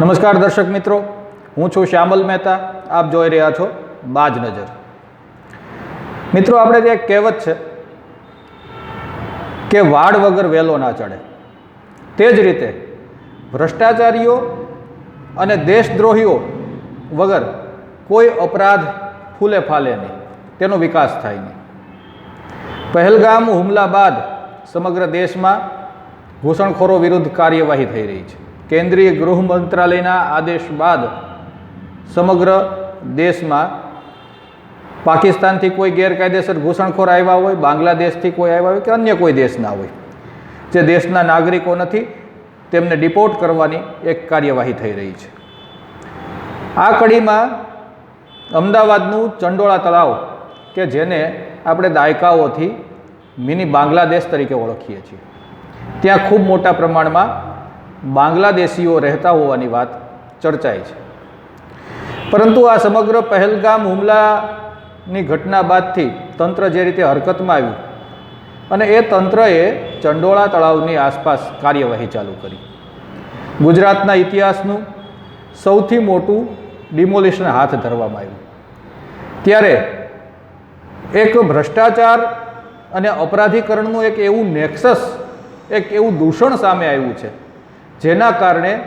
નમસ્કાર દર્શક મિત્રો, હું છું શ્યામલ મહેતા, આપ જોઈ રહ્યા છો બાજ નજર. મિત્રો, આપણે જે એક કહેવત છે કે વાડ વગર વેલો ના ચડે. તે જ રીતે ભ્રષ્ટાચારીઓ અને દેશદ્રોહીઓ વગર કોઈ અપરાધ ફૂલે ફાલે નહીં, તેનો વિકાસ થાય નહીં. પહેલગામ હુમલા બાદ સમગ્ર દેશમાં ઘૂસણખોરો વિરુદ્ધ કાર્યવાહી થઈ રહી છે. કેન્દ્રીય ગૃહ મંત્રાલયના આદેશ બાદ સમગ્ર દેશમાં પાકિસ્તાનથી કોઈ ગેરકાયદેસર ઘૂસણખોર આવ્યા હોય, બાંગ્લાદેશથી કોઈ આવ્યા હોય કે અન્ય કોઈ દેશના હોય, જે દેશના નાગરિકો નથી, તેમને ડિપોર્ટ કરવાની એક કાર્યવાહી થઈ રહી છે. આ કડીમાં અમદાવાદનું ચંડોળા તળાવ, કે જેને આપણે દાયકાઓથી મિની બાંગ્લાદેશ તરીકે ઓળખીએ છીએ. ત્યાં ખૂબ મોટા પ્રમાણમાં બાંગ્લાદેશીઓ રહેતા હોવાની વાત ચર્ચાય છે. પરંતુ આ સમગ્ર પહેલગામ હુમલાની ઘટના બાદથી તંત્ર જે રીતે હરકતમાં આવ્યું અને એ તંત્રએ ચંડોળા તળાવની આસપાસ કાર્યવાહી ચાલુ કરી. ગુજરાતના ઇતિહાસનું સૌથી મોટું ડિમોલિશન હાથ ધરવામાં આવ્યું. ત્યારે એક ભ્રષ્ટાચાર અને અપરાધીકરણનું એક એવું નેક્સસ, એક એવું દૂષણ સામે આવ્યું છે. જેના કારણે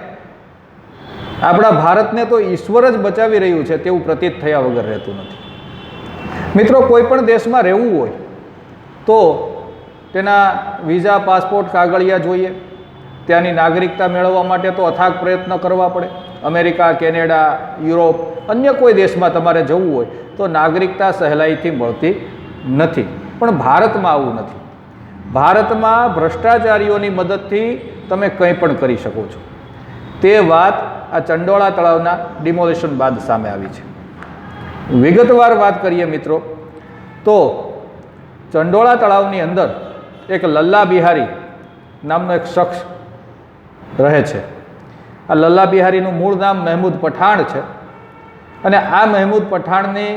આપણા ભારતને તો ઈશ્વર જ બચાવી રહ્યું છે તેવું પ્રતીત થયા વગર રહેતું નથી. મિત્રો, કોઈ પણ દેશમાં રહેવું હોય તો તેના વિઝા, પાસપોર્ટ, કાગળિયા જોઈએ. ત્યાંની નાગરિકતા મેળવવા માટે તો અથાગ પ્રયત્ન કરવા પડે. અમેરિકા, કેનેડા, યુરોપ, અન્ય કોઈ દેશમાં તમારે જવું હોય તો નાગરિકતા સહેલાઈથી મળતી નથી. પણ ભારતમાં આવું નથી. ભારતમાં ભ્રષ્ટાચારીઓની મદદથી તમે કંઈ પણ કરી શકો છો. તે વાત આ ચંડોળા તળાવના ડિમોલેશન બાદ સામે આવી છે. વિગતવાર વાત કરીએ મિત્રો, તો ચંડોળા તળાવની અંદર એક લલ્લા બિહારી નામનો એક શખ્સ રહે છે. આ લલ્લા બિહારીનું મૂળ નામ મહેમૂદ પઠાણ છે અને આ મહેમૂદ પઠાણની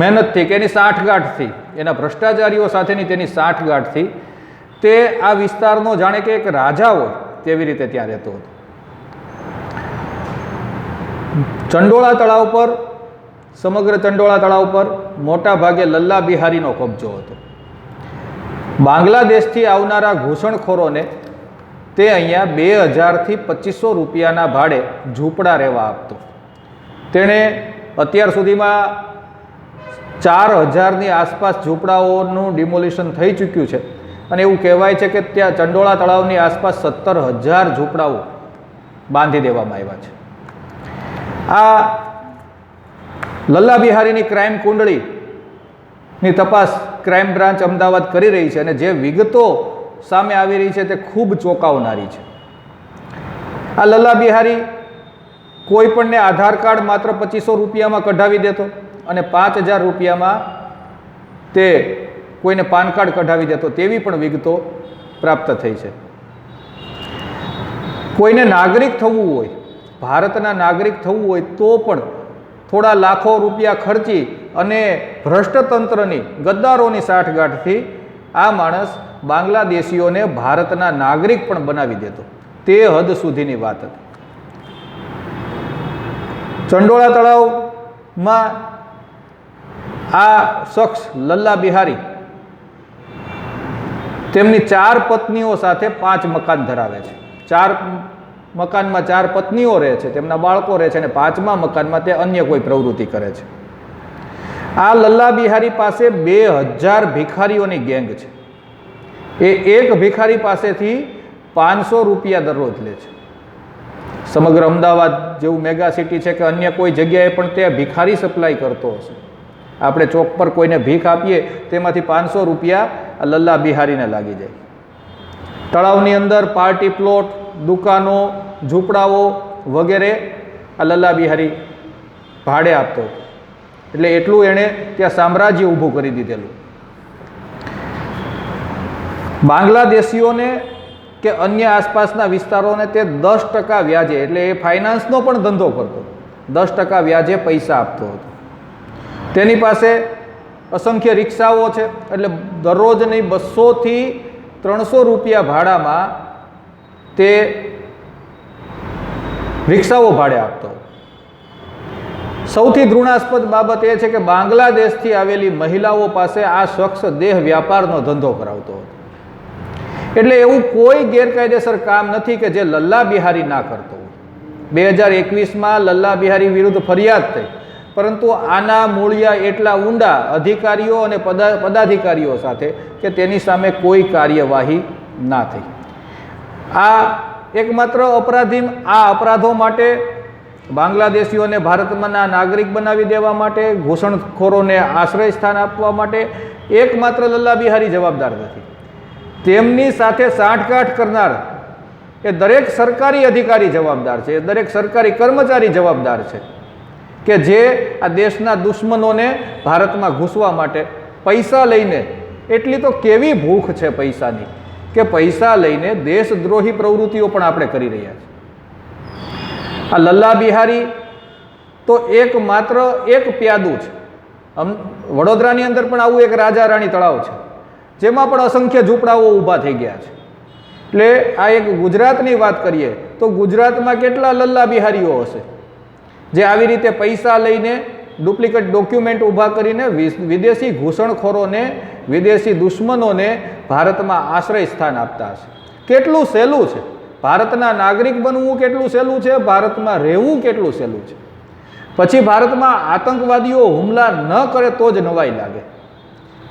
મહેનતથી કે એની સાઠગાંઠથી, એના ભ્રષ્ટાચારીઓ સાથેની તેની સાઠગાંઠથી તે આ વિસ્તારનો જાણે કે એક રાજા હોય તેવી રીતે ત્યાં રહેતો હતો. ચંડોળા તળાવ પર, સમગ્ર ચંડોળા તળાવ પર મોટા ભાગે લલ્લા બિહારીનો કબજો હતો. બાંગ્લાદેશથી આવનારા ઘૂસણખોરોને તે અહીંયા બે હજારથી પચીસો રૂપિયાના ભાડે ઝૂંપડા રહેવા આપતો. તેણે અત્યાર સુધીમાં ચાર હજારની આસપાસ ઝૂંપડાઓનું ડિમોલિશન થઈ ચૂક્યું છે. અને એવું કહેવાય છે કે ત્યાં ચંડોળા તળાવની આસપાસ સત્તર હજાર ઝૂંપડાઓ બાંધી દેવામાં આવ્યા છે. આ લલ્લા બિહારીની ક્રાઇમ કુંડળીની તપાસ ક્રાઇમ બ્રાન્ચ અમદાવાદ કરી રહી છે અને જે વિગતો સામે આવી રહી છે તે ખૂબ ચોંકાવનારી છે. આ લલ્લા બિહારી કોઈ પણને આધાર કાર્ડ માત્ર પચીસો રૂપિયામાં કઢાવી દેતો અને પાંચ હજાર રૂપિયામાં તે કોઈને પાન કાર્ડ કઢાવી દેતો તેવી પણ વિગતો પ્રાપ્ત થઈ છે. કોઈને નાગરિક થવું હોય, ભારતના નાગરિક થવું હોય તો પણ થોડા લાખો રૂપિયા ખર્ચી અને ભ્રષ્ટતંત્રની ગદ્દારોની સાઠગાંઠથી આ માણસ બાંગ્લાદેશીઓને ભારતના નાગરિક પણ બનાવી દેતો. તે હદ સુધીની વાત હતી. ચંડોળા તળાવમાં આ શખ્સ લલ્લા બિહારી તેમની ચાર પત્નીઓ સાથે પાંચ મકાન ધરાવે છે. ચાર મકાનમાં ચાર પત્નીઓ રહે છે, તેમના બાળકો રહે છે અને પાંચમા મકાનમાં તે અન્ય કોઈ પ્રવૃત્તિ કરે છે. આ લલ્લા બિહારી પાસે બે હજાર ભિખારીઓની ગેંગ છે. એ એક ભિખારી પાસેથી પાંચસો રૂપિયા દરરોજ લે છે. સમગ્ર અમદાવાદ જેવું મેગા સિટી છે કે અન્ય કોઈ જગ્યાએ પણ તે ભિખારી સપ્લાય કરતો હશે. આપણે ચોક પર કોઈને ભીખ આપીએ તેમાંથી પાંચસો રૂપિયા આ લલ્લા બિહારીને લાગી જાય. તળાવની અંદર પાર્ટી પ્લોટ, દુકાનો, ઝૂંપડાઓ વગેરે આ લલ્લા બિહારી ભાડે આપતો હતો. એટલે એટલું એણે ત્યાં સામ્રાજ્ય ઊભું કરી દીધેલું. બાંગ્લાદેશીઓને કે અન્ય આસપાસના વિસ્તારોને તે દસ ટકા વ્યાજે, એટલે એ ફાઇનાન્સનો પણ ધંધો કરતો. દસ ટકા વ્યાજે પૈસા આપતો હતો. તેની પાસે અસંખ્ય રિક્ષાઓ છે. એટલે દરરોજની બસોથી ત્રણસો રૂપિયા ભાડામાં તે રિક્ષાઓ ભાડે આપતો. સૌથી ઘૃણાસ્પદ બાબત એ છે કે બાંગ્લાદેશથી આવેલી મહિલાઓ પાસે આ શખ્સ દેહ વ્યાપારનો ધંધો કરાવતો હતો. એટલે એવું કોઈ ગેરકાયદેસર કામ નથી કે જે લલ્લા બિહારી ના કરતો બે હજાર એકવીસમાં લલ્લા બિહારી વિરુદ્ધ ફરિયાદ થઈ. પરંતુ આના મૂળિયા એટલા ઊંડા અધિકારીઓ અને પદા, પદાધિકારીઓ સાથે કે તેની સામે કોઈ કાર્યવાહી ના થઈ. આ એકમાત્ર અપરાધી આ અપરાધો માટે બાંગ્લાદેશીઓને ભારતમાંના નાગરિક બનાવી દેવા માટે, ઘૂસણખોરોને આશ્રય સ્થાન આપવા માટે એકમાત્ર લલ્લા બિહારી જવાબદાર નથી. તેમની સાથે સાંઠગાંઠ કરનાર એ દરેક સરકારી અધિકારી જવાબદાર છે, દરેક સરકારી કર્મચારી જવાબદાર છે. કે જે આ દેશના દુશ્મનોને ભારતમાં ઘૂસવા માટે પૈસા લઈને, એટલી તો કેવી ભૂખ છે પૈસાની, કે પૈસા લઈને દેશદ્રોહી પ્રવૃત્તિઓ પણ આપણે કરી રહ્યા છીએ. આ લલ્લા બિહારી તો એક માત્ર એક પ્યાદું છે. અમ, વડોદરાની અંદર પણ આવું એક રાજા રાણી તળાવ છે, જેમાં પણ અસંખ્ય ઝૂંપડાઓ ઊભા થઈ ગયા છે. એટલે આ એક ગુજરાતની વાત કરીએ, તો ગુજરાતમાં કેટલા લલ્લા બિહારીઓ હશે? જે આવી રીતે પૈસા લઈને ડુપ્લિકેટ ડોક્યુમેન્ટ ઊભા કરીને વિદેશી ઘૂસણખોરોને, વિદેશી દુશ્મનોને ભારતમાં આશ્રય સ્થાન આપતા હશે. કેટલું સહેલું છે? ભારતના નાગરિક બનવું કેટલું સહેલું છે? ભારતમાં રહેવું કેટલું સહેલું છે? પછી ભારતમાં આતંકવાદીઓ હુમલા ન કરે તો જ નવાઈ લાગે.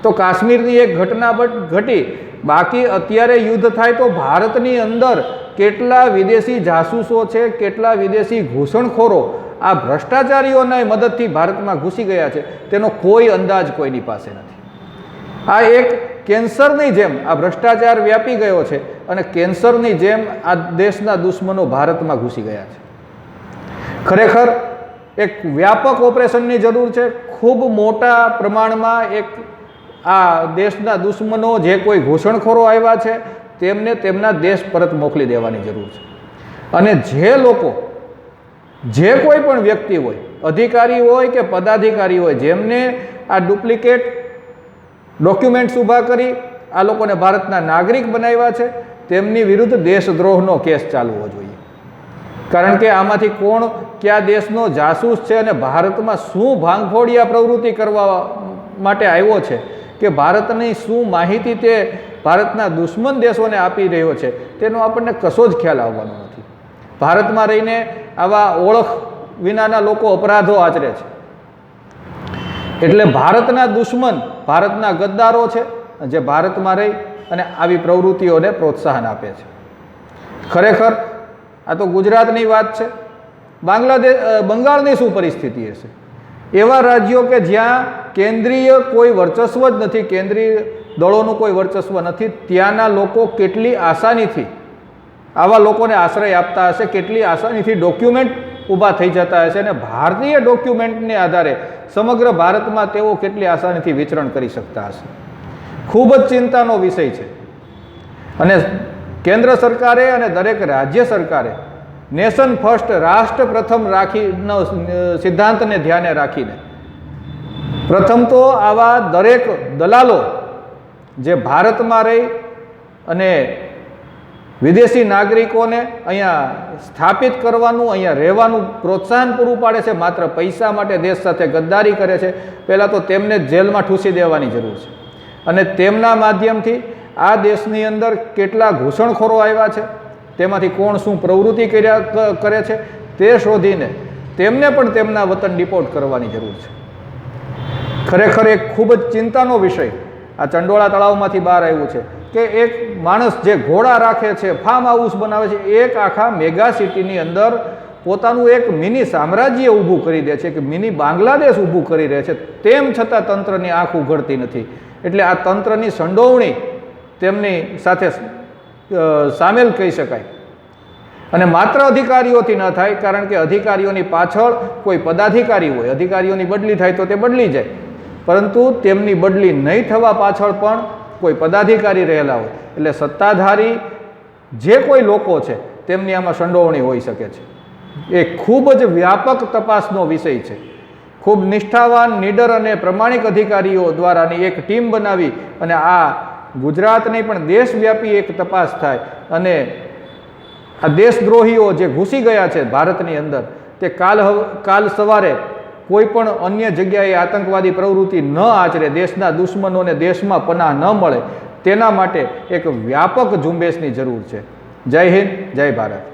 તો કાશ્મીરની એક ઘટના ઘટી. બાકી અત્યારે યુદ્ધ થાય તો ભારતની અંદર કેટલા વિદેશી જાસૂસો છે, કેટલા વિદેશી ઘૂસણખોરો આ ભ્રષ્ટાચારીઓના મદદથી ભારતમાં ઘૂસી ગયા છે. તેનો કોઈ અંદાજ કોઈની પાસે નથી. આ એક કેન્સરની જેમ આ ભ્રષ્ટાચાર વ્યાપી ગયો છે અને કેન્સરની જેમ આ દેશના દુશ્મનો ભારતમાં ઘૂસી ગયા છે. ખરેખર એક વ્યાપક ઓપરેશનની જરૂર છે. ખૂબ મોટા પ્રમાણમાં એક આ દેશના દુશ્મનો જે કોઈ ઘૂસણખોરો આવ્યા છે, તેમને તેમના દેશ પરત મોકલી દેવાની જરૂર છે. અને જે લોકો જે કોઈ પણ વ્યક્તિ હોય, અધિકારી હોય કે પદાધિકારી હોય, જેમને આ ડુપ્લિકેટ ડોક્યુમેન્ટ્સ ઊભા કરી, આ લોકોને ભારતના નાગરિક બનાવ્યા છે, તેમની વિરુદ્ધ દેશદ્રોહનો કેસ ચાલવો જોઈએ. કારણ કે આમાંથી કોણ કયા દેશનો જાસૂસ છે અને ભારતમાં શું ભાંગફોડિયા પ્રવૃત્તિ કરવા માટે આવ્યો છે, કે ભારતની શું માહિતી તે ભારતના દુશ્મન દેશોને આપી રહ્યો છે, તેનો આપણને કશો જ ખ્યાલ આવવાનો ભારતમાં રહીને આવા ઓળખ વિનાના લોકો અપરાધો આચરે છે. એટલે ભારતના દુશ્મન ભારતના ગદ્દારો છે, જે ભારતમાં રહી અને આવી પ્રવૃત્તિઓને પ્રોત્સાહન આપે છે. ખરેખર આ તો ગુજરાતની વાત છે. બાંગ્લાદેશ બંગાળની શું પરિસ્થિતિ હશે? એવા રાજ્યો કે જ્યાં કેન્દ્રીય કોઈ વર્ચસ્વ જ નથી, કેન્દ્રીય દળોનું કોઈ વર્ચસ્વ નથી, ત્યાંના લોકો કેટલી આસાનીથી આવા લોકોને આશ્રય આપતા હશે, કેટલી આસાનીથી ડોક્યુમેન્ટ ઊભા થઈ જતા હશે અને ભારતીય ડોક્યુમેન્ટને આધારે સમગ્ર ભારતમાં તેઓ કેટલી આસાનીથી વિચરણ કરી શકતા હશે. ખૂબ જ ચિંતાનો વિષય છે. અને કેન્દ્ર સરકારે અને દરેક રાજ્ય સરકારે નેશન ફર્સ્ટ, રાષ્ટ્ર પ્રથમ રાખીનો સિદ્ધાંતને ધ્યાને રાખીને પ્રથમ તો આવા દરેક દલાલો જે ભારતમાં રહી અને વિદેશી નાગરિકોને અહીંયા સ્થાપિત કરવાનું, અહીંયા રહેવાનું પ્રોત્સાહન પૂરું પાડે છે. માત્ર પૈસા માટે દેશ સાથે ગદ્દારી કરે છે. પહેલાં તો તેમને જેલમાં ઠૂસી દેવાની જરૂર છે. અને તેમના માધ્યમથી આ દેશની અંદર કેટલા ઘૂસણખોરો આવ્યા છે, તેમાંથી કોણ શું પ્રવૃત્તિ કર્યા કરે છે, તે શોધીને તેમને પણ તેમના વતન ડિપોર્ટ કરવાની જરૂર છે. ખરેખર એક ખૂબ જ ચિંતાનો વિષય આ ચંડોળા તળાવમાંથી બહાર આવ્યું છે, કે એક માણસ જે ઘોડા રાખે છે ફાર્મ હાઉસ બનાવે છે, એક આખા મેગા સિટીની અંદર પોતાનું એક મિની સામ્રાજ્ય ઊભું કરી દે છે, કે મિની બાંગ્લાદેશ ઊભું કરી રહે છે, તેમ છતાં તંત્રની આંખ ઉઘડતી નથી. એટલે આ તંત્રની સંડોવણી તેમની સાથે સામેલ કહી શકાય. અને માત્ર અધિકારીઓથી ન થાય, કારણ કે અધિકારીઓની પાછળ કોઈ પદાધિકારી હોય, અધિકારીઓની બદલી થાય તો તે બદલી જાય. પરંતુ તેમની બદલી નહીં થવા પાછળ પણ કોઈ પદાધિકારી રહેલા હોય. એટલે સત્તાધારી જે કોઈ લોકો છે, તેમની આમાં સંડોવણી હોઈ શકે છે. એ ખૂબ જ વ્યાપક તપાસનો વિષય છે. ખૂબ નિષ્ઠાવાન, નીડર અને પ્રમાણિક અધિકારીઓ દ્વારાની એક ટીમ બનાવી અને આ ગુજરાતની પણ દેશવ્યાપી એક તપાસ થાય અને આ દેશદ્રોહીઓ જે ઘૂસી ગયા છે ભારતની અંદર, તે કાલ કાલ સવારે કોઈ પણ અન્ય જગ્યાએ આતંકવાદી પ્રવૃત્તિ ન આચરે, દેશના દુશ્મનોને દેશમાં પનાહ ન મળે, તેના માટે એક વ્યાપક ઝુંબેશની જરૂર છે. જય હિન્દ, જય ભારત.